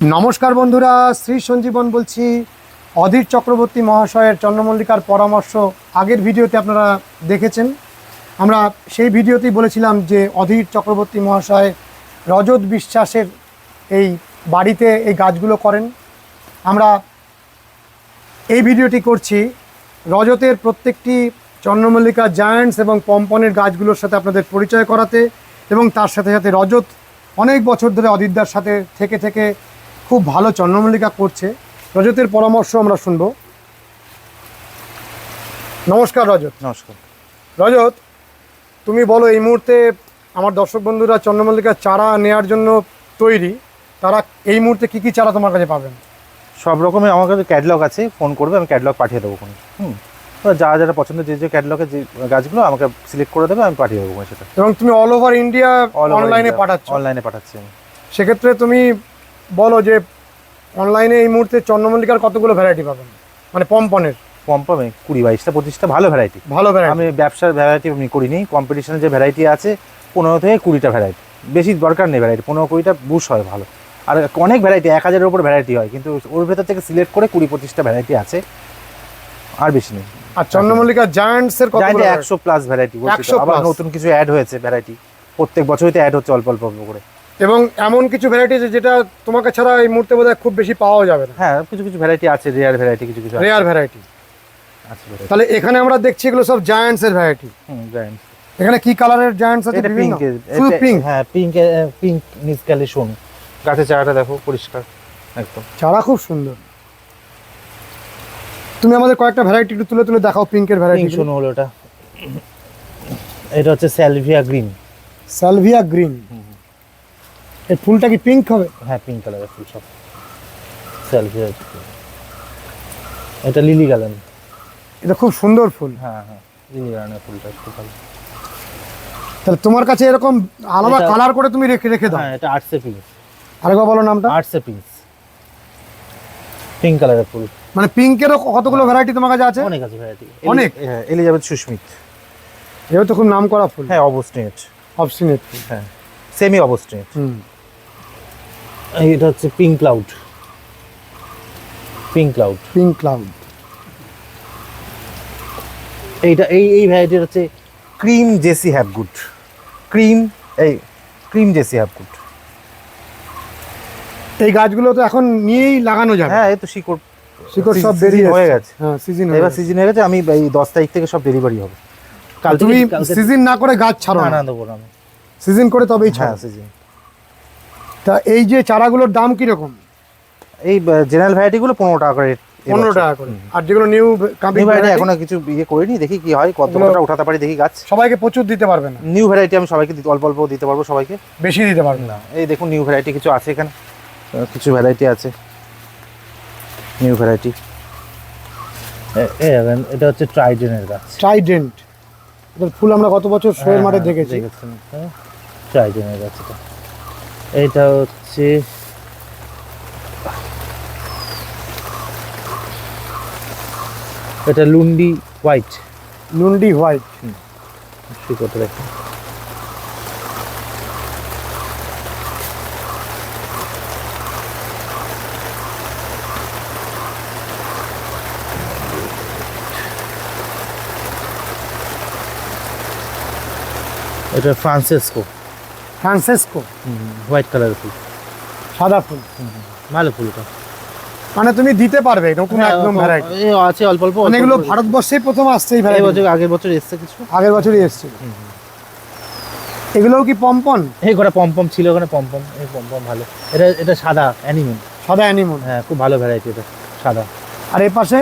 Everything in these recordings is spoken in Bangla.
নমস্কার বন্ধুরা, শ্রী সঞ্জীবন বলছি। অধীর চক্রবর্তী মহাশয়ের চন্দ্রমল্লিকার পরামর্শ আগের ভিডিওতে আপনারা দেখেছেন। আমরা সেই ভিডিওতেই বলেছিলাম যে অধীর চক্রবর্তী মহাশয় রজত বিশ্বাসের এই বাড়িতে এই গাছগুলো করেন। আমরা এই ভিডিওটি করছি রজতের প্রত্যেকটি চন্দ্রমল্লিকা জায়ান্টস এবং পম্পনের গাছগুলোর সাথে আপনাদের পরিচয় করাতে এবং তার সাথে সাথে রজত অনেক বছর ধরে অদিতদার সাথে থেকে থেকে খুব ভালো চন্দ্রমল্লিকা করছে। রজতের পরামর্শ আমরা শুনব। নমস্কার রজত। নমস্কার। রজত তুমি বলো এই মুহূর্তে আমার দর্শক বন্ধুরা চন্দ্রমল্লিকার চারা নেওয়ার জন্য তৈরি তারা এই মুহূর্তে কী কী চারা তোমার কাছে পাবেন? সব রকমের আমার কাছে ক্যাটলগ আছে ফোন করবে আমি ক্যাটলগ পাঠিয়ে দেবো কোনো। হুম তো যারা যারা পছন্দ যে যে ক্যাটলগের যে গাছগুলো আমাকে সিলেক্ট করে দেবে আমি পাঠিয়ে দেবো সেটা। এবং তুমি অল ওভার ইন্ডিয়া অনলাইনে পাঠাচ্ছ? অনলাইনে পাঠাচ্ছি সেক্ষেত্রে তুমি বলো যে অনলাইনে এই মুহূর্তে চন্দ্রমল্লিকার কতগুলো ভ্যারাইটি পাবেন? মানে পম্পনের। পম্পমে কুড়ি বাইশটা পঁচিশটা ভালো ভ্যারাইটি ভালো ভ্যারাইটি আমি ব্যবসার ভ্যারাইটি আমি করিনি কম্পিটিশনে যে ভ্যারাইটি আছে পনেরো থেকে কুড়িটা ভ্যারাইটি বেশি দরকার নেই ভ্যারাইটি পনেরো কুড়িটা বুশ হয় ভালো। আর অনেক ভ্যারাইটি এক হাজারের উপর ভ্যারাইটি হয় কিন্তু ওর ভেতর থেকে সিলেক্ট করে কুড়ি পঁচিশটা ভ্যারাইটি আছে। আর বেশি নেই। আর চন্দ্রমল্লিকা জায়ান্টস এর কতগুলো variety? একশো প্লাস ভ্যারাইটি 100 আবার plus। নতুন কিছু অ্যাড হয়েছে ভ্যারাইটি প্রত্যেক বছরই তো অ্যাড হচ্ছে অল্প অল্প করে। এবং এমন কিছু ভ্যারাইটি আছে যেটা তোমাকে ছাড়া এই মুহূর্তে বোধহয় খুব বেশি পাওয়া যাবে না। হ্যাঁ কিছু কিছু ভ্যারাইটি আছে রেয়ার ভ্যারাইটি কিছু কিছু রেয়ার ভ্যারাইটি তাহলে এখানে আমরা দেখছি এগুলো সব জায়ান্টস এর ভ্যারাইটি হুম জাইন্ট এখানে কি কালারের জায়ান্টস আছে বিভিন্ন? পিঙ্ক শুধু পিঙ্ক হ্যাঁ পিঙ্ক পিঙ্ক নিচকালে শোন। গাছের চারাটা দেখো পরিষ্কার একদম। চারা খুব সুন্দর। তুমি আমাদের কয়েকটা ভ্যারাইটি একটু তুলে তুলে দেখাও পিঙ্কের ভ্যারাইটি শোনো হলো এটা এটা হচ্ছে স্যালভিয়া গ্রিন সালভিয়া গ্রিন এর ফুলটা কি পিঙ্ক হবে? হ্যাঁ পিঙ্ক কালারের ফুল সব। স্যালভিয়া এটা লিলি গার্লেন এটা খুব সুন্দর ফুল। হ্যাঁ হ্যাঁ লিলি গার্লেনের ফুলটা খুব ভালো। তাহলে তোমার কাছে এরকম আলাদা কালার করে তুমি রেখে রেখে দাও। হ্যাঁ এটা আর্টসে পিঙ্ক আরেকবার বলো নামটা। আর্টসে পিঙ্ক পিঙ্ক কালারের ফুল। মানে পিঙ্কেরও কতগুলো ভ্যারাইটি তোমার কাছে আছে? অনেক আছে ভ্যারাইটি অনেক? হ্যাঁ এলিজাবেথ সুস্মিত এও তো খুব নাম করা ফুল। হ্যাঁ অবস্টিনেট অবসিনেট ফুল। হ্যাঁ সেমি অবস্টিনেট হুম। এটা হচ্ছে pink cloud pink cloud pink cloud এইটা এই এই ভ্যারাইটির হচ্ছে cream Jessie have good cream এই ক্রিম জেসি হ্যাভ গুড এই গাছগুলো তো এখন নিয়েই লাগানো যাবে। হ্যাঁ এই তো শিকড় শিকড় সব বেরিয়ে হয়ে গেছে। হ্যাঁ সিজন এবার সিজন হয়ে গেছে আমি এই দশ তারিখ থেকে সব ডেলিভারি হবে। কাল তুমি সিজন না করে গাছ ছাড়ো না দেবো আমি। সিজন করে তবেই হ্যাঁ সিজন তা এই যে চারাগুলোর দাম কীরকম? এই জেনারেল ভ্যারাইটিগুলো পনেরো টাকা করে পনেরো। টাকা করে। আর যেগুলো নিউ নিউ ভ্যারাইটি এখনও কিছু ইয়ে করিনি দেখি কি হয় কতটা উঠাতে পারি দেখি গাছ। সবাইকে প্রচুর দিতে পারবে না। নিউ ভ্যারাইটি আমি সবাইকে দিতে- অল্প অল্প দিতে পারব সবাইকে। বেশি দিতে পারবে না। এই দেখুন নিউ ভ্যারাইটি কিছু আছে এখানে। কিছু ভ্যারাইটি আছে। নিউ ভ্যারাইটি এটা হচ্ছে ট্রাইডেনের গাছ। ট্রাইডেন্ট এটার ফুল আমরা গত বছর হ্যাঁ, শোয়ের মাঠে দেখেছি। ট্রাইডেনের গাছ এটা। এটা হচ্ছে এটা লুন্ডি হোয়াইট। লুন্ডি হোয়াইট। শিকড়টা দেখুন এটা ফ্রান্সেসকো। ফ্রান্সেসকো। হোয়াইট কালারের ফুল। সাদা ফুল। ভালো ফুলটা মানে তুমি দিতে পারবে নতুন হ্যাঁ, একদম ভ্যারাইটি আছে অল্প অল্প মানে অল্প অল্প। ভারতবর্ষেই প্রথম আসছে এই ভ্যারাইটি বছর আগের বছর এসছে কিছু। আগের বছরই এসছে। এগুলোও কি পম্পন? এই করে পম্পম ছিল ওখানে পম্পম এই পম্পম ভালো। এটা এটা সাদা অ্যানিমেল। সাদা অ্যানিমন হ্যাঁ খুব ভালো ভ্যারাইটি এটা সাদা। আর এর পাশে?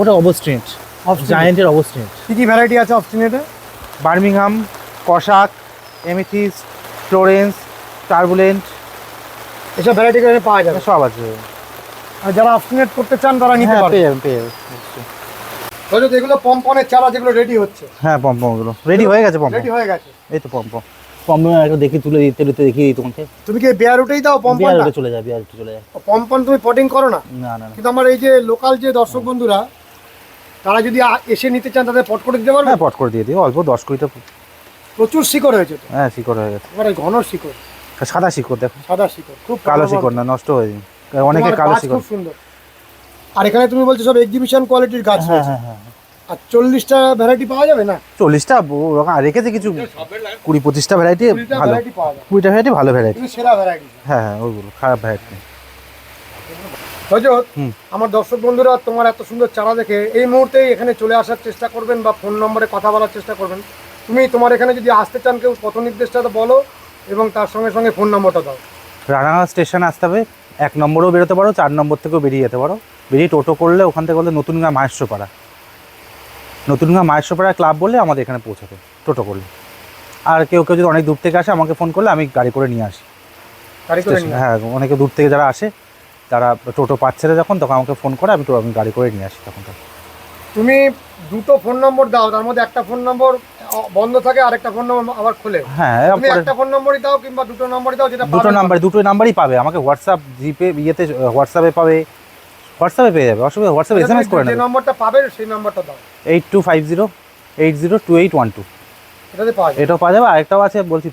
ওটা অবস্ট্রিনেট জায়েন্টের অবস্ট্রিনেট কি কি ভ্যারাইটি আছে অবস্টিনেটে Birmingham Cossack Amethyst Florence Turbulent এসব ভ্যারাইটি এখানে পাওয়া যাবে। সব আছে। আর যারা অবস্টিনেট করতে চান তারা নিতে হ্যাঁ পারবে। পেয়ে যাবেন পেয়ে যাবেন। এগুলো পম্পনের চারা যেগুলো রেডি হচ্ছে। হ্যাঁ পম্পমগুলো রেডি হয়ে গেছে পম্প রেডি হয়ে গেছে। এই তো পম্পম পম্পম একটা দেখি তুলে দিতে দিতে দেখিয়ে দিই তোমাকে। তুমি কি বেয়ার উঠেই দাও পম্পন বিয়ার উঠে চলে যায় বিয়ার উঠে চলে যায়। পম্পন তুমি পটিং করো না। না না না। কিন্তু আমার এই যে লোকাল যে দর্শক বন্ধুরা তারা যদি এসে নিতে চান তাদের পট করে দিতে পারবে? হ্যাঁ পট করে দিয়ে দিই। অল্প দশ কুড়িটা প্রচুর শিকড় হয়েছে তো। হ্যাঁ শিকড় হয়ে গেছে। এবারে ঘন শিকড়। সাদা শিকড় দেখো। সাদা শিকড় খুব কালো শিকড় না নষ্ট হয়ে যায়। অনেকে কালো শিকড় খুব সুন্দর। আর এখানে তুমি বলছো সব এক্সিবিশন কোয়ালিটির গাছ হ্যাঁ হ্যাঁ হ্যাঁ। আর চল্লিশটা ভ্যারাইটি পাওয়া যাবে না? চল্লিশটা রেখেছে কিছু? কুড়ি পঁচিশটা ভ্যারাইটি ভালো। ভ্যারাইটি পাওয়া যাবে। কুড়িটা ভ্যারাইটি ভালো ভ্যারাইটি সেরা ভ্যারাইটি হ্যাঁ হ্যাঁ ওইগুলো খারাপ ভ্যারাইটি রজত হুম। আমার দর্শক বন্ধুরা তোমার এত সুন্দর চারা দেখে এই মুহূর্তেই এখানে চলে আসার চেষ্টা করবেন বা ফোন নম্বরে কথা বলার চেষ্টা করবেন। তুমি তোমার এখানে যদি আসতে চান কেউ পথ নির্দেশটা বলো এবং তার সঙ্গে সঙ্গে ফোন নম্বরটা দাও। রানাঘাট স্টেশন আসতে হবে। এক নম্বরেও বেরোতে পারো চার নম্বর থেকেও বেরিয়ে যেতে পারো। বেরিয়ে টোটো করলে ওখান থেকে বলতে নতুনগাঁ মাহেশ্বরপাড়া নতুনগাঁ মাহেশ্বরপাড়া ক্লাব বললে আমাদের এখানে পৌঁছাবে টোটো করলে। আর কেউ কেউ যদি অনেক দূর থেকে আসে আমাকে ফোন করলে আমি গাড়ি করে নিয়ে আসি। গাড়ি করে হ্যাঁ অনেকে দূর থেকে যারা আসে তারা টোটো পাচ্ছে না যখন তখন আমাকে ফোন করে আমি আমি গাড়ি করে নিয়ে আসি তখন তো তুমি দুটো ফোন নম্বর দাও তার মধ্যে একটা ফোন নম্বর বন্ধ থাকে আরেকটা ফোন নম্বর আবার খোলে। হ্যাঁ তুমি একটা ফোন নম্বরই দাও কিংবা দুটো নম্বরই দাও যেটা দুটো নাম্বার দুটো নাম্বারই পাবে। আমাকে হোয়াটসঅ্যাপ জিপে ইয়েতে হোয়াটসঅ্যাপে পাবে। হোয়াটসঅ্যাপে পেয়ে যাবে অসুবিধা হোয়াটসঅ্যাপ এসএমএস করে নেবে। যে নম্বরটা পাবে সেই নম্বরটা দাও। 8250 802812 এটাতে এটাও পাওয়া যাবে আরেকটাও আছে বলছি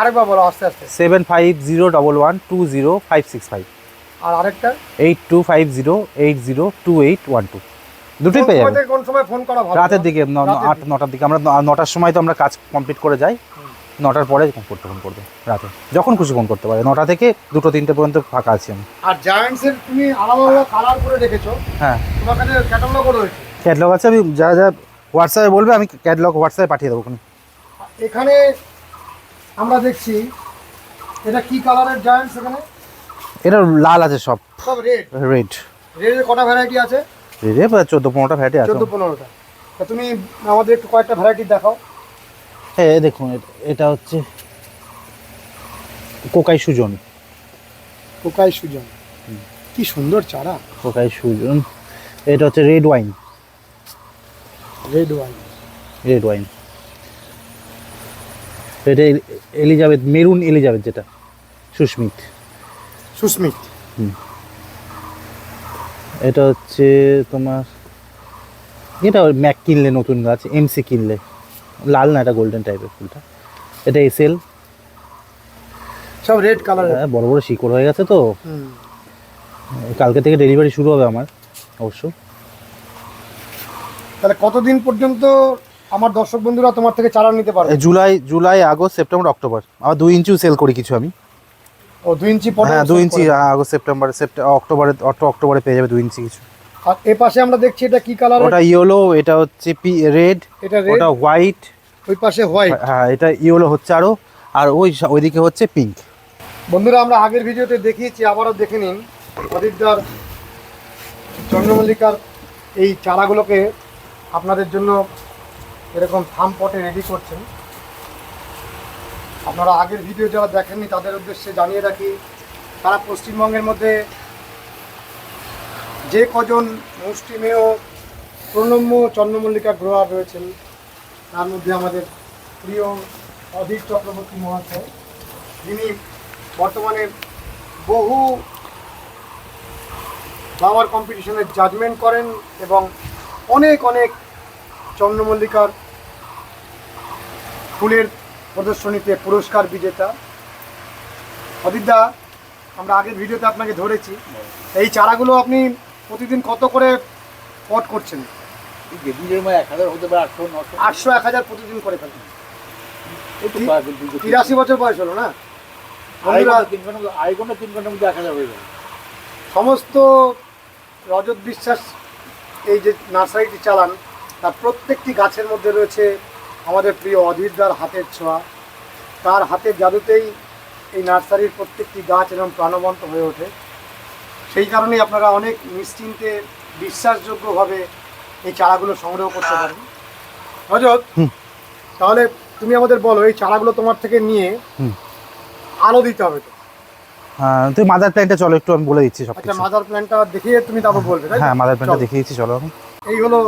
আরেকবার বলো আস্তে আস্তে। 7501120565 আর আরেকটা? Eight two five zero eight zero two eight one two দুটোই পেয়ে যাবে। কোন সময় ফোন করা ভালো? রাতের দিকে আট নটার দিকে। আমরা নটার সময় তো আমরা কাজ কমপ্লিট করে যাই। নটার পরে করতে ফোন করবে রাতে। যখন খুশি ফোন করতে পারে। নটা থেকে দুটো তিনটে পর্যন্ত ফাঁকা আছি আমি। আর জায়ান্টসের তুমি আলাদা আলাদা কালার করে রেখেছো। হ্যাঁ। তোমার কাছে ক্যাটালগ রয়েছে। ক্যাটলগ আছে। আমি যা যা হোয়াটসঅ্যাপে বলবে আমি ক্যাটলগ হোয়াটসঅ্যাপে পাঠিয়ে দেবো ওখানে। এখানে আমরা দেখছি এটা কি কালারের জায়ান্টস এখানে? এটা লাল আছে সব। সব রেড রেড রেডের কটা ভ্যারাইটি আছে? রেডে চোদ্দ পনেরোটা ভ্যারাইটি আছে। চোদ্দ পনেরোটা। তা তুমি আমাদের একটু কয়েকটা ভ্যারাইটি দেখাও। হ্যাঁ দেখুন এটা- হচ্ছে কোকাই সুজন। পোকাই সুজন। কি সুন্দর চারা। কোকাই সুজন। এটা হচ্ছে red wine red wine red wine এটা এলিজাবেথ মেরুন এলিজাবেথ যেটা সুস্মিত। সুস্মিত। এটা হচ্ছে তোমার এটা ম্যাক কিনলে নতুন গাছ এমসি কিনলে। লাল না এটা গোল্ডেন টাইপের ফুলটা। এটা এসএল সব রেড কালারের হ্যাঁ বড় বড় শিকড় হয়ে গেছে তো। কালকে থেকে ডেলিভারি শুরু হবে আমার অবশ্য। তাহলে কতদিন পর্যন্ত আমার দর্শক বন্ধুরা তোমার থেকে চারা নিতে পারবে? July July August September October. আবার দুই ইঞ্চিও সেল করি কিছু আমি। ও দুই ইঞ্চি পরে হ্যাঁ দুই ইঞ্চি আগস্ট সেপ্টেম্বর সেপ্টেম্বর অক্টোবরে অটো অক্টোবরে পেয়ে যাবে দুই ইঞ্চি কিছু। আর এ পাশে আমরা দেখছি এটা কি কালার ওটা ইয়েলো এটা হচ্ছে পি রেড এটা রেড ওটা হোয়াইট ওই পাশে হোয়াইট হ্যাঁ এটা ইয়েলো হচ্ছে আরও আর ওই ওইদিকে হচ্ছে পিঙ্ক বন্ধুরা আমরা আগের ভিডিওতে দেখিয়েছি আবারও দেখে নিন অদিতদার চন্দ্রমল্লিকার এই চারাগুলোকে আপনাদের জন্য এরকম থাম পটে রেডি করছেন। আপনারা আগের ভিডিও যারা দেখেননি, তাদের উদ্দেশ্যে জানিয়ে রাখি, তারা পশ্চিমবঙ্গের মধ্যে যে কজন মুষ্টিমেয় প্রণম্য চন্দ্রমল্লিকা গ্রোয়ার রয়েছেন, তার মধ্যে আমাদের প্রিয় অধীর চক্রবর্তী মহাশয়, যিনি বর্তমানে বহু ফ্লাওয়ার কম্পিটিশনের জাজমেন্ট করেন এবং অনেক অনেক চন্দ্রমল্লিকার ফুলের প্রদর্শনীতে পুরস্কার বিজেতা। অদিতদা আমরা আগের ভিডিওতে আপনাকে ধরেছি। এই চারাগুলো আপনি প্রতিদিন কত করে পট করছেন? আটশো এক হাজার প্রতিদিন করে ফেলেন তিরাশি বছর বয়স হলো না? তিন ঘণ্টা আড়াই ঘণ্টা তিন ঘণ্টার মধ্যে এক হাজার হয়ে যাবে। সমস্ত রজত বিশ্বাস এই যে নার্সারিটি চালান তার প্রত্যেকটি গাছের মধ্যে রয়েছে আমাদের প্রিয় অধীরদার হাতের ছোঁয়া। তার হাতের জাদুতেই এই নার্সারির প্রত্যেকটি গাছ এরকম প্রাণবন্ত হয়ে ওঠে। সেই কারণেই আপনারা অনেক নিশ্চিন্তে বিশ্বাসযোগ্যভাবে এই চারাগুলো সংগ্রহ করতে পারেন। রজত তাহলে তুমি আমাদের বলো এই চারাগুলো তোমার থেকে নিয়ে। আলো দিতে হবে তো? হ্যাঁ তুই মাদার প্ল্যান্টে চলো একটু আমি বলে দিচ্ছি সব আচ্ছা মাদার প্ল্যানটা দেখিয়ে তুমি তারপর বলবে তাই হ্যাঁ মাদার প্ল্যান্টটা চলো। দেখিয়ে দিচ্ছি চলো। এই হলো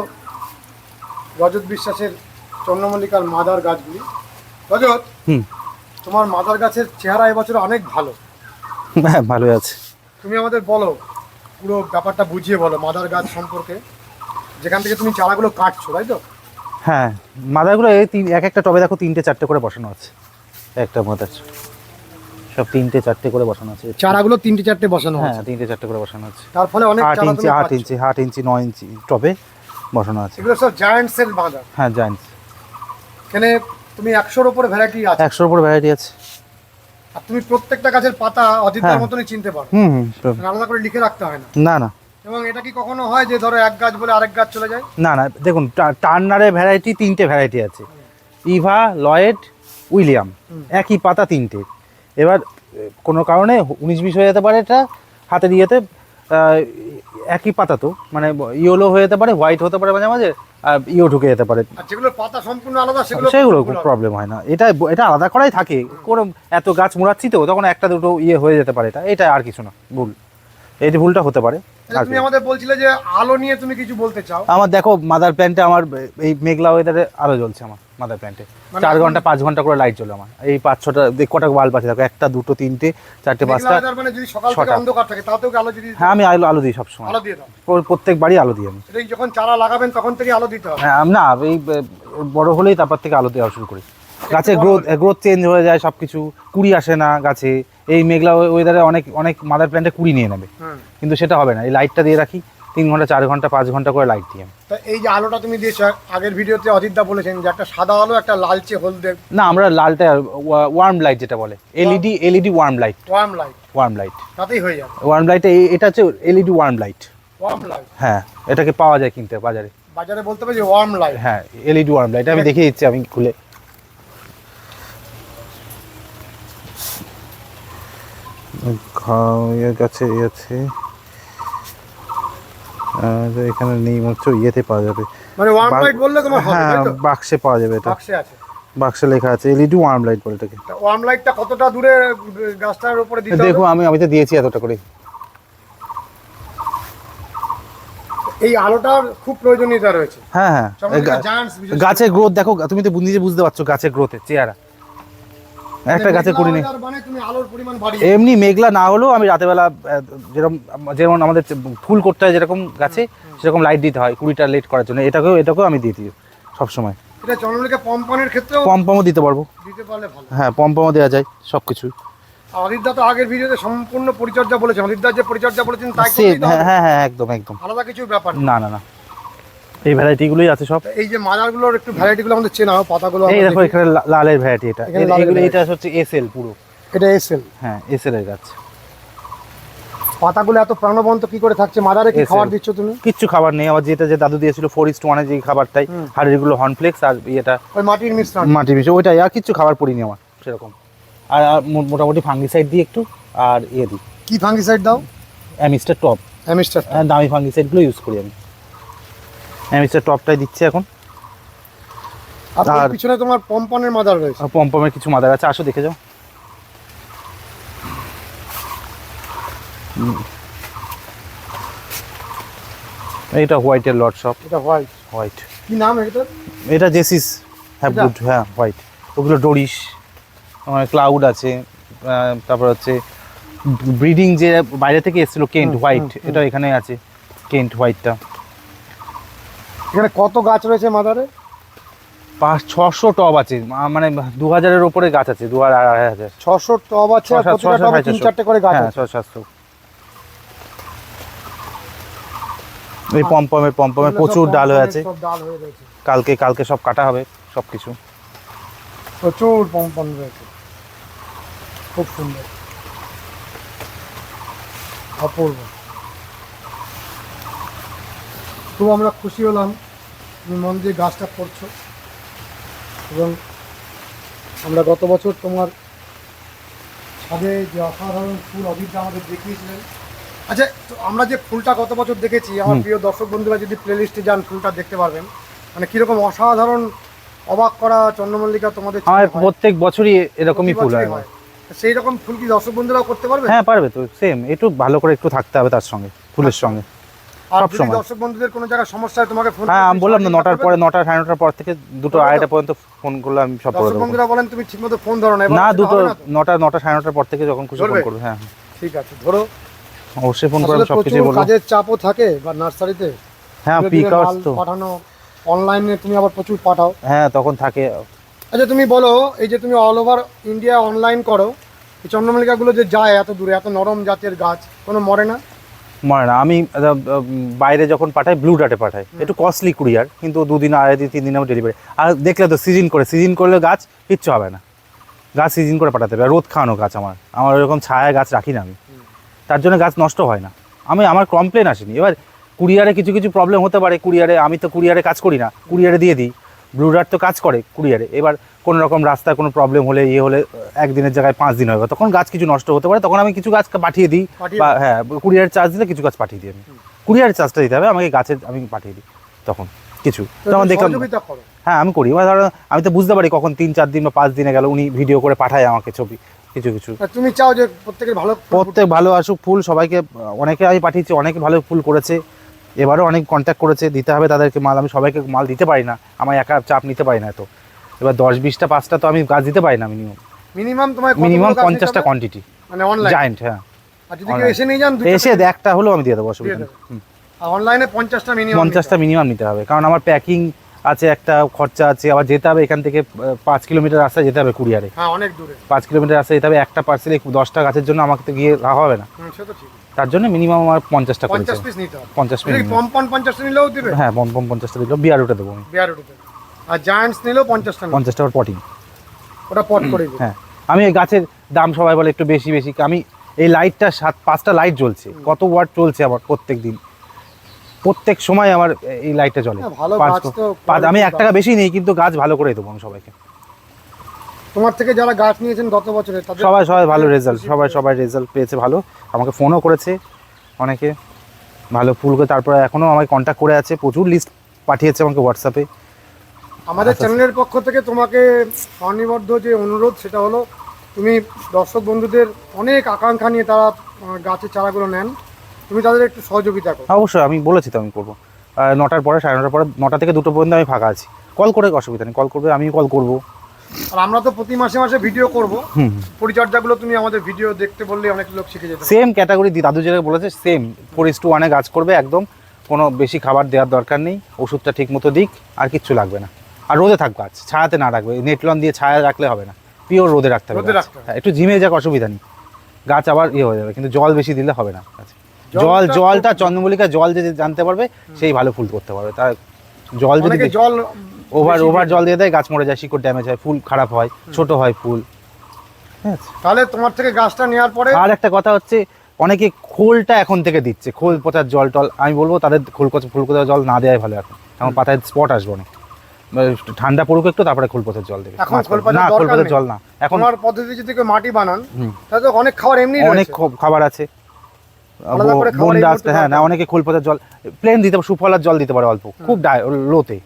রজত বিশ্বাসের চন্দ্রমল্লিকার মাদার গাছগুলি। রজত হুম। তোমার মাদার গাছের চেহারা এবছর অনেক ভালো। হ্যাঁ ভালোই আছে। তুমি আমাদের বলো পুরো ব্যাপারটা বুঝিয়ে বলো মাদার গাছ সম্পর্কে। যেখান থেকে তুমি চারাগুলো কাটছো তাই তো? হ্যাঁ মাদারগুলো এই তিন এক একটা টবে দেখো তিনটে চারটে করে বসানো আছে। একটা মাদার সব তিনটে চারটে করে বসানো আছে। চারাগুলো তিনটে চারটে বসানো হ্যাঁ তিনটে চারটে করে বসানো আছে। তার ফলে অনেক আট চারা ইঞ্চি তুমি আট পাচ্ছ। ইঞ্চি আট ইঞ্চি নয় ইঞ্চি টবে বসানো আছে। এগুলো সব জায়ান্ট সেল বাঁধা হ্যাঁ জায়েন্টস এখানে তুমি একশোর উপরে ভ্যারাইটি আছে। একশোর উপর ভ্যারাইটি আছে। আর তুমি প্রত্যেকটা গাছের পাতা অজিতার হ্যাঁ। মতনই চিনতে পারো। হুম হুম আলাদা করে লিখে রাখতে হয় না। না না। এবং এটা কি কখনো হয় যে ধরো এক গাছ বলে আরেক গাছ চলে যায়? না না দেখুন টা- টার্নারের ভ্যারাইটি তিনটে ভ্যারাইটি আছে। Eva Lloyd William. একই পাতা তিনটে। এবার কোনো কারণে উনিশ বিশ হয়ে যেতে পারে এটা হাতের ইয়েতে আহ, একই পাতা তো মানে ইয়েলো হয়ে যেতে পারে হোয়াইট হতে পারে মাঝে মাঝে আর ইয়েও ঢুকে যেতে পারে। আর যেগুলোর পাতা সম্পূর্ণ আলাদা সেগুলো সেগুলো প্রবলেম হয় না। এটা এটা আলাদা করাই থাকে। কোনো এত গাছ মোড়াচ্ছি তো তখন একটা দুটো ইয়ে হয়ে যেতে পারে। এটা এটা আর কিছু না ভুল। এই ভুলটা হতে পারে আচ্ছা, তুমি আমাদের বলছিলে যে আলো নিয়ে তুমি কিছু বলতে চাও। আমার দেখো মাদার প্ল্যান্টে আমার এই মেঘলা ওয়েদারে আলো জ্বলছে আমার। মাদার প্ল্যান্টে চার ঘণ্টা পাঁচ ঘণ্টা করে লাইট জ্বলে আমার। এই পাঁচ ছটা কটা বাল্ব আছে দেখো একটা দুটো তিনটে চারটে পাঁচটা মানে ছটা। হ্যাঁ আমি আলো আলো দিই সবসময়। প্রত্যেক বাড়ি আলো দিই আমি। যখন চারা লাগাবেন তখন থেকে আলো দিতে হবে। হ্যাঁ না এই বড় হলেই তারপর থেকে আলো দেওয়া শুরু করি। গাছে গ্রোথ গ্রোথ চেঞ্জ হয়ে যায় সব কিছু কুড়ি আসে না গাছে। এই মেঘলা ওয়েদারে অনেক অনেক মাদার প্ল্যান্টে কুড়ি নিয়ে নেবে। কিন্তু সেটা হবে না। এই লাইটটা দিয়ে রাখি। তিন ঘণ্টা চার ঘণ্টা পাঁচ ঘণ্টা করে লাইট দিয়ে। তা এই যে আলোটা তুমি দিয়েছ আগের ভিডিওতে অজিতদা বলেছেন যে একটা সাদা আলো একটা লালচে হলদে না আমরা লালটা ওয়ার্ম লাইট যেটা বলে। LED LED warm light warm light warm light তাতেই হয়ে যাবে। ওয়ার্ম লাইটে এটা হচ্ছে LED warm light warm light হ্যাঁ এটাকে পাওয়া যায় কিনতে বাজারে। বাজারে বলতে হবে যে ওয়ার্ম লাইট হ্যাঁ এলইডি ওয়ার্ম লাইট আমি দেখিয়ে দিচ্ছি আমি খুলে। কাছে ইয়ে আছে। এখানে নেই হচ্ছে ইয়েতে পাওয়া যাবে। মানে ওয়ার্ম লাইট বললে তোমার হবে হ্যাঁ বাক্সে পাওয়া যাবে এটা। বাক্সে আছে। বাক্সে লেখা আছে এলইডি ওয়ার্ম লাইট বলে এটাকে। ওয়ার্ম লাইটটা কতটা দূরে গাছটার উপরে দিতে দেখো আমি আমি তো দিয়েছি এতটা করে এই আলোটার খুব প্রয়োজনীয়তা রয়েছে। হ্যাঁ হ্যাঁ। গাছের গ্রোথ দেখো তুমি তো নিজে বুঝতে পারছ গাছের গ্রোথে চেহারা। একটা গাছে করি নেই। মানে এমনি মেঘলা না হলেও আমি রাতেবেলা যেরকম যেমন আমাদের ফুল করতে হয় যেরকম গাছে সেরকম লাইট দিতে হয় কুড়িটা লেট করার জন্য। এটাকেও এটাকেও আমি দিয়ে দিই সবসময়। এটা পম্পমও দিতে পারব। দিতে পারলে ভালো। হ্যাঁ পম্পমও দেওয়া যায় সব কিছু তো আগের ভিডিওতে সম্পূর্ণ পরিচর্যা বলেছেন যে পরিচর্যা বলেছেন তাই হ্যাঁ হ্যাঁ হ্যাঁ একদম একদম। আলাদা কিছু ব্যাপার না। না না। এই ভ্যারাইটিগুলোই আছে সব। এই যে মাজারগুলোর একটু ভ্যারাইটিগুলো আমাদের চেনাও পাতাগুলো এই দেখো এখানে লালের ভ্যারাইটি এটা। এগুলো এটা হচ্ছে এসএল পুরো। এটা এসএল। হ্যাঁ এসএল এর গাছ। পাতাগুলো এত প্রাণবন্ত কি করে থাকছে? মাজারে কি খাবার দিচ্ছ তুমি? কিচ্ছু খাবার নেই। আবার যেটা যে দাদু দিয়েছিল ফোর ইস্ট ওয়ানে যে খাবারটাই হুম। হাড়িগুলো হর্নফ্লেক্স আর ইয়েটা ওই মাটির মিশ্রণ মাটি মিশে ওইটাই আর কিচ্ছু খাবার পড়িনি আমার সেরকম। আর মোটামুটি ফাঙ্গিসাইড দিই একটু আর ইয়ে দিই। কি ফাঙ্গিসাইড দাও? Amistar top. অ্যামিস্টার দামি ফাঙ্গিসাইডগুলো ইউজ করি আমি। অ্যামিস্টার টপটাই দিচ্ছি এখন। আর পিছনে তোমার পম্পনের মাদার রয়েছে। পম্পমের কিছু মাদার আছে আসো দেখে যাও। এইটা হোয়াইটের লট সব এটা হোয়াইট হোয়াইট কি নাম এটা এটা জেসিস হ্যাভ এটা? গুড হ্যাঁ হোয়াইট ওগুলো ডোরিস আমার ক্লাউড আছে তারপর হচ্ছে ব্রিডিং যে বাইরে থেকে এসেছিল কেন্ট হোয়াইট। এটা এখানে আছে কেন্ট হোয়াইটটা এখানে কত গাছ রয়েছে মাদারে? পাঁচ ছশো টব আছে। মানে দু হাজারের ওপরে গাছ আছে দু হাজার আড়াই হাজার। ছশো টব আছে তিন চারটে করে গাছ হ্যাঁ আছে। ছশো সাতশো। এই এগুলো সব প্রচুর ডাল হয়ে আছে কালকে কালকে সব কাটা হবে সব কিছু। প্রচুর পম্পন রয়েছে। খুব সুন্দর। অপূর্ব। খুব আমরা খুশি হলাম তুমি মন দিয়ে গাছটা করছ এবং আমরা গত বছর তোমার ছাদে যে অসাধারণ ফুল অভিজ্ঞতা আমাদের দেখিয়েছিলেন। আচ্ছা তো আমরা যে ফুলটা গত বছর দেখেছি আমার প্রিয় দর্শক বন্ধুরা যদি প্লেলিস্টে যান ফুলটা দেখতে পারবেন। মানে কীরকম অসাধারণ অবাক করা চন্দ্রমল্লিকা তোমাদের। প্রত্যেক বছরই এরকমই ফুল হয় হয়। সেই রকম ফুল কি দর্শক বন্ধুরাও করতে পারবে? হ্যাঁ পারবে তো সেম একটু ভালো করে একটু থাকতে হবে তার সঙ্গে ফুলের আচ্ছা। সঙ্গে। আর সব যদি দর্শক বন্ধুদের কোনো জায়গায় সমস্যা হয় তোমাকে ফোন হ্যাঁ আমি বললাম না নটার করবে? পরে নটা সাড়ে নটার পর থেকে দুটো আড়াইটা পর্যন্ত ফোন করলে আমি সব করে দর্শক দেবো। বন্ধুরা বলেন তুমি ঠিকমতো ফোন ধরো না না দুটো হবে না তো? নটা নটা সাড়ে নটার পর থেকে যখন খুশি ফোন করবে হ্যাঁ। ঠিক আছে ধরো। অবশ্যই ফোন করে সব কিছু বলব কাজের চাপও থাকে বা নার্সারিতে। হ্যাঁ পিক দূরে তো। পাঠানো অনলাইনে তুমি আবার প্রচুর পাঠাও। হ্যাঁ তখন থাকে। আচ্ছা তুমি বলো এই যে তুমি অল ওভার ইন্ডিয়া অনলাইন করো এই চন্দ্রমল্লিকাগুলো যে যায় এত দূরে এত নরম জাতের গাছ কোনো মরে না? মনে না। আমি বাইরে যখন পাঠাই ব্লু ডাটে পাঠাই। একটু কস্টলি কুরিয়ার কিন্তু দুদিন আড়াই দিন তিন দিন আমার ডেলিভারি আর দেখলে তো সিজন করে সিজন করলে গাছ কিচ্ছু হবে না। গাছ সিজন করে পাঠাতে হবে। রোদ খাওয়ানো গাছ আমার। আমার ওরকম ছায়া গাছ রাখি না আমি। তার জন্য গাছ নষ্ট হয় না। আমি আমার কমপ্লেন আসেনি। এবার কুরিয়ারে কিছু কিছু প্রবলেম হতে পারে। কুরিয়ারে আমি তো কুরিয়ারে কাজ করি না। কুরিয়ারে দিয়ে দিই। ব্লু ডার্ট তো কাজ করে কুরিয়ারে। এবার কোনো রকম রাস্তায় কোনো প্রবলেম হলে ইয়ে হলে একদিনের জায়গায় পাঁচ দিন হবে তখন গাছ কিছু নষ্ট হতে পারে তখন আমি কিছু গাছ পাঠিয়ে দিই বা হ্যাঁ কুরিয়ার চার্জ দিলে কিছু গাছ পাঠিয়ে দিই আমি। কুরিয়ার চার্জটা দিতে হবে আমাকে গাছের আমি পাঠিয়ে দিই তখন কিছু। তখন দেখলাম হ্যাঁ আমি করি। এবার ধরো আমি তো বুঝতে পারি কখন তিন চার দিন বা পাঁচ দিনে গেল উনি ভিডিও করে পাঠায় আমাকে ছবি কিছু কিছু। তুমি চাও যে প্রত্যেকের ভালো প্রত্যেক ভালো আসুক ফুল সবাইকে অনেকে আমি পাঠিয়েছি অনেকে ভালো ফুল করেছে। এবারও অনেক কন্ট্যাক্ট করেছে দিতে হবে তাদেরকে মাল আমি সবাইকে মাল দিতে পারি না আমার একা চাপ নিতে পারি না এত। এবার দশ বিশটা পাঁচটা তো আমি গাছ দিতে পারি না মিনিমাম মিনিমাম তোমার মিনিমাম পঞ্চাশটা কোয়ান্টিটি মানে অনলাইন জায়েন্ট হ্যাঁ। এসে নিয়ে যান এসে একটা হলেও আমি দিয়ে দেবো অসুবিধা নেই। অনলাইনে পঞ্চাশটা মিনিমাম পঞ্চাশটা মিনিমাম নিতে হবে কারণ আমার প্যাকিং আছে একটা খরচা আছে আবার যেতে হবে এখান থেকে পাঁচ কিলোমিটার রাস্তা যেতে হবে কুরিয়ারে। হ্যাঁ অনেক দূরে। পাঁচ কিলোমিটার রাস্তা যেতে হবে একটা পার্সেলে দশটা গাছের জন্য আমাকে তো গিয়ে রাখা হবে না। তার জন্য মিনিমাম আমার পঞ্চাশটা পঞ্চাশ পিস নিতে হবে। পঞ্চাশ মিনিট পম্পন পঞ্চাশটা নিলেও দিবে? হ্যাঁ পম পম পঞ্চাশটা দিল বিয়ার ওটা দেবো আমি। আর জায়ান্টস নিলেও পঞ্চাশটা পঞ্চাশটা পটিং ওটা পট করে হ্যাঁ আমি এই গাছের দাম সবাই বলে একটু বেশি বেশি। আমি এই লাইটটা সাত পাঁচটা লাইট জ্বলছে। কত ওয়াট চলছে আমার প্রত্যেক দিন প্রত্যেক সময় আমার এই লাইটটা জ্বলে হ্যাঁ, আমি এক টাকা বেশি নেই কিন্তু গাছ ভালো করে দেবো আমি সবাইকে। তোমার থেকে যারা গাছ নিয়েছেন গত বছরে সবাই সবাই ভালো রেজাল্ট সবাই সবাই রেজাল্ট পেয়েছে ভালো। আমাকে ফোনও করেছে অনেকে। ভালো ফুল করে তারপরে এখনও আমাকে কন্ট্যাক্ট করে আছে প্রচুর লিস্ট পাঠিয়েছে আমাকে হোয়াটসঅ্যাপে আমাদের চ্যানেলের পক্ষ থেকে তোমাকে স্বনিবদ্ধ যে অনুরোধ সেটা হলো তুমি দর্শক বন্ধুদের অনেক আকাঙ্ক্ষা নিয়ে তারা গাছের চারাগুলো নেন। তুমি তাদের একটু সহযোগিতা করো। অবশ্যই আমি বলেছি তো আমি করব। নটার পরে সাড়ে নটার পরে নটা থেকে দুটো পর্যন্ত আমি ফাঁকা আছি। কল করে অসুবিধা নেই কল করবে আমি কল করব। আর আমরা তো প্রতি মাসে মাসে ভিডিও করব। হুম পরিচর্যাগুলো তুমি আমাদের ভিডিও দেখতে বললে অনেক লোক শিখে যেতে সেম ক্যাটাগরি দাদু যেটা বলেছে সেম ফোর ইস টু ওয়ানে গাছ করবে একদম। কোনো বেশি খাবার দেওয়ার দরকার নেই ওষুধটা ঠিক মতো দিক আর কিচ্ছু লাগবে না। আর রোদে থাক গাছ ছায়াতে না রাখবে নেটলন দিয়ে ছায়া রাখলে হবে না। পিওর রোদে রাখতে হবে। হ্যাঁ, একটু ঝিমে যাক অসুবিধা নেই। গাছ আবার ইয়ে হয়ে যাবে কিন্তু জল বেশি দিলে হবে না গাছে। জল জলটা চন্দ্রমল্লিকা জল যে জানতে পারবে সেই ভালো ফুল করতে পারবে। তার জল যদি জল ওভার ওভার জল দিয়ে দেয় গাছ মরে যায় শিকড় ড্যামেজ হয় ফুল খারাপ হয় ছোট হয় ফুল। তাহলে তোমার থেকে গাছটা নেওয়ার পরে আর একটা কথা হচ্ছে অনেকে খোলটা এখন থেকে দিচ্ছে খোল পচার জল টল আমি বলব তাদের খোল ফুল পচার জল না দেওয়াই ভালো এখন এখন পাতায় স্পট আসবে অনেক। ঠান্ডা পড়ুক একটু তারপরে খোল পচার জল দেবে। এখন। না খোল পচার জল না। এখন পদ্ধতি যদি কেউ মাটি বানান তাহলে অনেক খাবার এমনি অনেক খাবার আছে। আসতে হ্যাঁ না অনেকে খোল জল প্লেন দিতে পারে সুফলার জল দিতে পারে অল্প খুব লোতে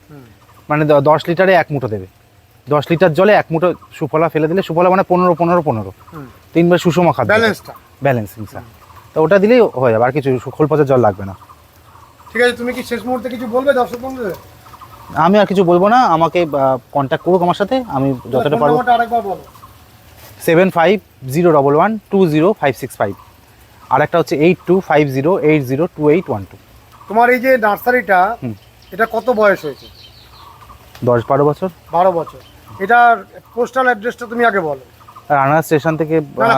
মানে দশ লিটারে এক মুঠো দেবে। দশ লিটার জলে এক মুঠো সুফলা ফেলে দিলে সুফলা মানে পনেরো পনেরো পনেরো। তিনবার সুষম খাদ্য। ব্যালেন্সিং স্যার তো ওটা দিলেই হয়ে যাবে আর কিছু খোল জল লাগবে না। ঠিক আছে তুমি কি শেষ মুহূর্তে কিছু বলবে দর্শক বন্ধুদের? আমি আর কিছু বলব না আমাকে কন্ট্যাক্ট করুক আমার সাথে আমি যতটা পারব। Seven five zero double one two zero five six five. আর একটা হচ্ছে eight two five zero eight zero two eight one two তোমার এই যে নার্সারিটা এটা কত বয়স হয়েছে? দশ বারো বছর। বারো বছর। এটার পোস্টাল অ্যাড্রেসটা তুমি আগে বলো। রানা স্টেশন থেকে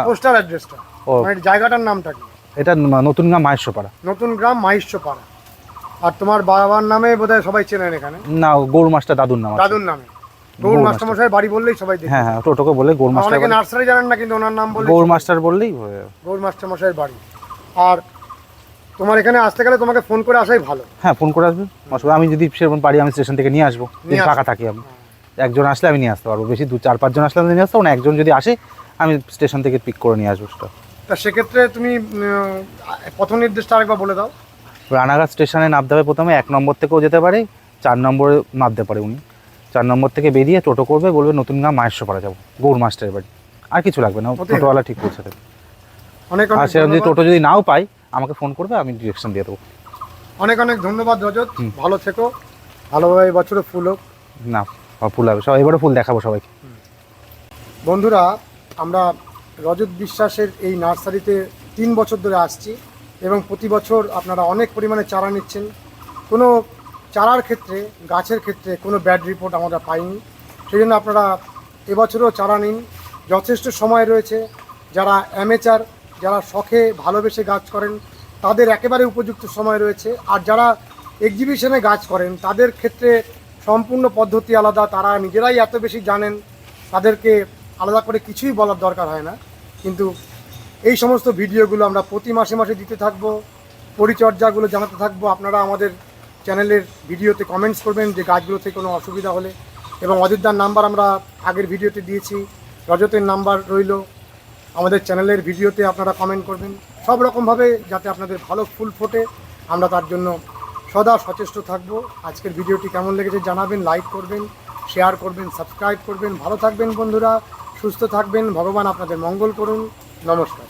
পোস্টাল অ্যাড্রেসটা মানে জায়গাটার নামটা কি? এটা নতুন গ্রাম মাহেশ্বপাড়া নতুন গ্রাম মাহিষ্যপাড়া আর তোমার বাবার নামে বোধহয় সবাই চেনেন এখানে? না গৌর মাস্টার দাদুর নাম দাদুর নামে। গৌর গৌর মাস্টার মশাই বাড়ি বললেই সবাই দেখে হ্যাঁ হ্যাঁ টোটোকে বলে গৌর মাস্টার অনেকে নার্সারি জানেন না কিন্তু ওনার নাম বলে গৌর মাস্টার বললেই গৌর মাস্টার মশাইয়ের বাড়ি। আর তোমার এখানে আসতে গেলে তোমাকে ফোন করে আসাই ভালো। হ্যাঁ ফোন করে আসবে অসুবিধা আমি যদি সেরকম পারি আমি স্টেশন থেকে নিয়ে আসব। ফাঁকা থাকি আমি। একজন আসলে আমি নিয়ে আসতে পারব। বেশি দু চার পাঁচজন আসলে আমি নিয়ে আসতে না একজন যদি আসে আমি স্টেশন থেকে পিক করে নিয়ে আসব সেটা। তা সেক্ষেত্রে তুমি প্রথম নির্দেশটা আরেকবার বলে দাও। রানাঘাট স্টেশনে নামতে হবে প্রথমে এক নম্বর থেকেও যেতে পারে চার নম্বরে নামতে পারে উনি। চার নম্বর থেকে বেরিয়ে টোটো করবে বলবে নতুন গ্রাম মাহেশ্বপাড়া যাব গৌর মাস্টারের বাড়ি। আর কিছু লাগবে না? টোটোওয়ালা ঠিক পৌঁছে দেবে অনেক আর সেরকম যদি টোটো যদি নাও পাই আমাকে ফোন করবে আমি ডিরেকশন দিয়ে দেবো। অনেক অনেক ধন্যবাদ রজত। ভালো থেকো। ভালোভাবে বছরে ফুল হোক। না ফুল হবে সব এবারে ফুল দেখাবো সবাইকে। বন্ধুরা আমরা রজত বিশ্বাসের এই নার্সারিতে তিন বছর ধরে আসছি এবং প্রতি বছর আপনারা অনেক পরিমাণে চারা নিচ্ছেন। কোনো চারার ক্ষেত্রে, গাছের ক্ষেত্রে কোনো ব্যাড রিপোর্ট আমরা পাইনি। সেই জন্য আপনারা এবছরও চারা নিন। যথেষ্ট সময় রয়েছে। যারা অ্যামেচার যারা শখে ভালোবেসে গাছ করেন, তাদের একেবারে উপযুক্ত সময় রয়েছে। আর যারা এক্সিবিশনে গাছ করেন, তাদের ক্ষেত্রে সম্পূর্ণ পদ্ধতি আলাদা। তারা নিজেরাই এত বেশি জানেন, তাদেরকে আলাদা করে কিছুই বলার দরকার হয় না। কিন্তু এই সমস্ত ভিডিওগুলো আমরা প্রতি মাসে মাসে দিতে থাকব, পরিচর্যাগুলো জানাতে থাকব। আপনারা আমাদের চ্যানেলের ভিডিওতে কমেন্টস করবেন যে গাছগুলোতে কোনো অসুবিধা হলে। এবং অযোধ্যার নাম্বার আমরা আগের ভিডিওতে দিয়েছি, রজতের নাম্বার রইল। আমাদের চ্যানেলের ভিডিওতে আপনারা কমেন্ট করবেন। সব রকমভাবে যাতে আপনাদের ভালো ফুল ফোটে, আমরা তার জন্য সদা সচেষ্ট থাকব। আজকের ভিডিওটি কেমন লেগেছে জানাবেন লাইক করবেন শেয়ার করবেন সাবস্ক্রাইব করবেন। ভালো থাকবেন বন্ধুরা, সুস্থ থাকবেন। ভগবান আপনাদের মঙ্গল করুন। নমস্কার।